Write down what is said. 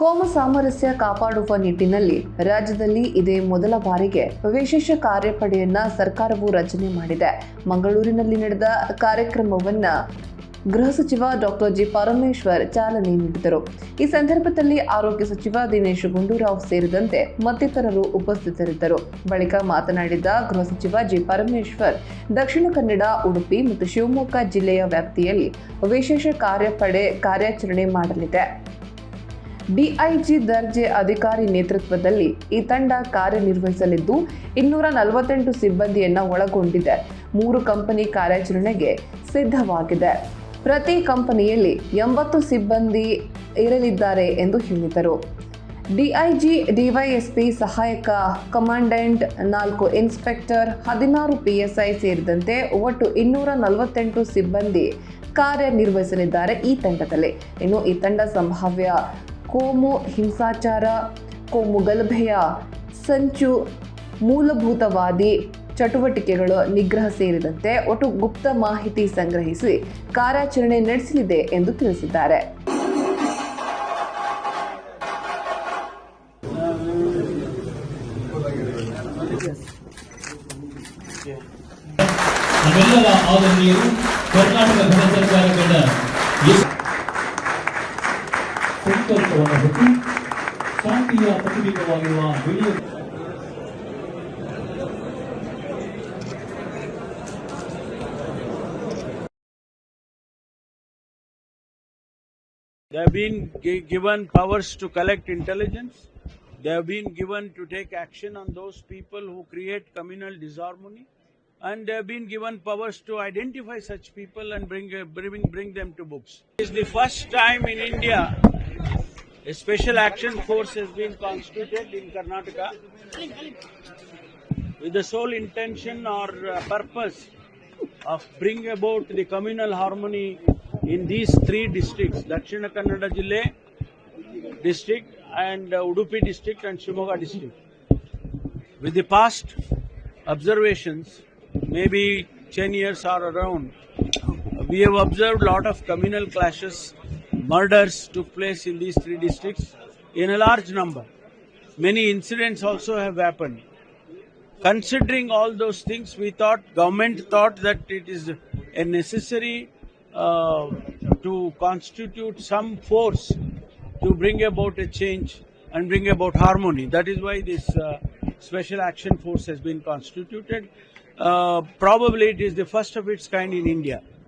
ಕೋಮ ಸಾಮರಸ್ಯ ಕಾಪಾಡುವ ನಿಟ್ಟಿನಲ್ಲಿ ರಾಜ್ಯದಲ್ಲಿ ಇದೇ ಮೊದಲ ಬಾರಿಗೆ ವಿಶೇಷ ಕಾರ್ಯಪಡೆಯನ್ನ ಸರ್ಕಾರವು ರಚನೆ ಮಾಡಿದೆ. ಮಂಗಳೂರಿನಲ್ಲಿ ನಡೆದ ಕಾರ್ಯಕ್ರಮವನ್ನ ಗೃಹ ಸಚಿವ ಡಾಕ್ಟರ್ ಜಿ ಪರಮೇಶ್ವರ್ ಚಾಲನೆ ನೀಡಿದರು. ಈ ಸಂದರ್ಭದಲ್ಲಿ ಆರೋಗ್ಯ ಸಚಿವ ದಿನೇಶ್ ಗುಂಡೂರಾವ್ ಸೇರಿದಂತೆ ಮತ್ತಿತರರು ಉಪಸ್ಥಿತರಿದ್ದರು. ಬಳಿಕ ಮಾತನಾಡಿದ ಗೃಹ ಸಚಿವ ಜಿ ಪರಮೇಶ್ವರ್, ದಕ್ಷಿಣ ಕನ್ನಡ, ಉಡುಪಿ ಮತ್ತು ಶಿವಮೊಗ್ಗ ಜಿಲ್ಲೆಯ ವ್ಯಾಪ್ತಿಯಲ್ಲಿ ವಿಶೇಷ ಕಾರ್ಯಪಡೆ ಕಾರ್ಯಾಚರಣೆ ಮಾಡಲಿದೆ. ಡಿಐಜಿ ದರ್ಜೆ ಅಧಿಕಾರಿ ನೇತೃತ್ವದಲ್ಲಿ ಈ ತಂಡ ಕಾರ್ಯನಿರ್ವಹಿಸಲಿದ್ದು, ಇನ್ನೂರ ನಲವತ್ತೆಂಟು ಸಿಬ್ಬಂದಿಯನ್ನು ಒಳಗೊಂಡಿದೆ. ಮೂರು ಕಂಪನಿ ಕಾರ್ಯಾಚರಣೆಗೆ ಸಿದ್ಧವಾಗಿದೆ. ಪ್ರತಿ ಕಂಪನಿಯಲ್ಲಿ ಎಂಬತ್ತು ಸಿಬ್ಬಂದಿ ಇರಲಿದ್ದಾರೆ ಎಂದು ಹೇಳಿದರು. ಡಿಐಜಿ ಡಿವೈಎಸ್ಪಿ ಸಹಾಯಕ ಕಮಾಂಡೆಂಟ್ ನಾಲ್ಕು ಇನ್ಸ್ಪೆಕ್ಟರ್, ಹದಿನಾರು ಪಿಎಸ್ಐ ಸೇರಿದಂತೆ ಒಟ್ಟು ಇನ್ನೂರ ನಲವತ್ತೆಂಟು ಸಿಬ್ಬಂದಿ ಕಾರ್ಯನಿರ್ವಹಿಸಲಿದ್ದಾರೆ ಈ ತಂಡದಲ್ಲಿ. ಇನ್ನು ಈ ತಂಡ ಸಂಭಾವ್ಯ ಕೋಮು ಹಿಂಸಾಚಾರ, ಕೋಮು ಗಲಭೆಯ ಸಂಚು ಮೂಲಭೂತವಾದಿ ಚಟುವಟಿಕೆಗಳು ನಿಗ್ರಹ ಸೇರಿದಂತೆ ಒಟ್ಟು ಗುಪ್ತ ಮಾಹಿತಿ ಸಂಗ್ರಹಿಸಿ ಕಾರ್ಯಾಚರಣೆ ನಡೆಸಲಿದೆ ಎಂದು ತಿಳಿಸಿದ್ದಾರೆ. ಕರ್ನಾಟಕ ಘನ ಸರ್ಕಾರ ಕಂಡ ಈ ಸಂಕಲ್ಪವನ್ನು ಹೊತ್ತು ಶಾಂತಿಯ ಪ್ರತಿಬಿಂಬವಾಗಿರುವ video They have been gi- given powers to collect intelligence. They have been given to take action on those people who create communal disharmony. And they have been given powers to identify such people and bring, uh, bring, bring them to books. It's the first time in India a special action force has been constituted in Karnataka with the sole intention or uh, purpose of bring about the communal harmony in these three districts Dakshina Kannada Jille district and uh, Udupi district and Shimoga district. With the past observations, maybe 10 years or around, we have observed lot of communal clashes, murders took place in these three districts in a large number. Many incidents also have happened considering all those things, we thought, government thought that it is a necessary uh, to constitute some force to bring about a change and bring about harmony. That is why this uh, special action force has been constituted. Uh, probably it is the first of its kind in India.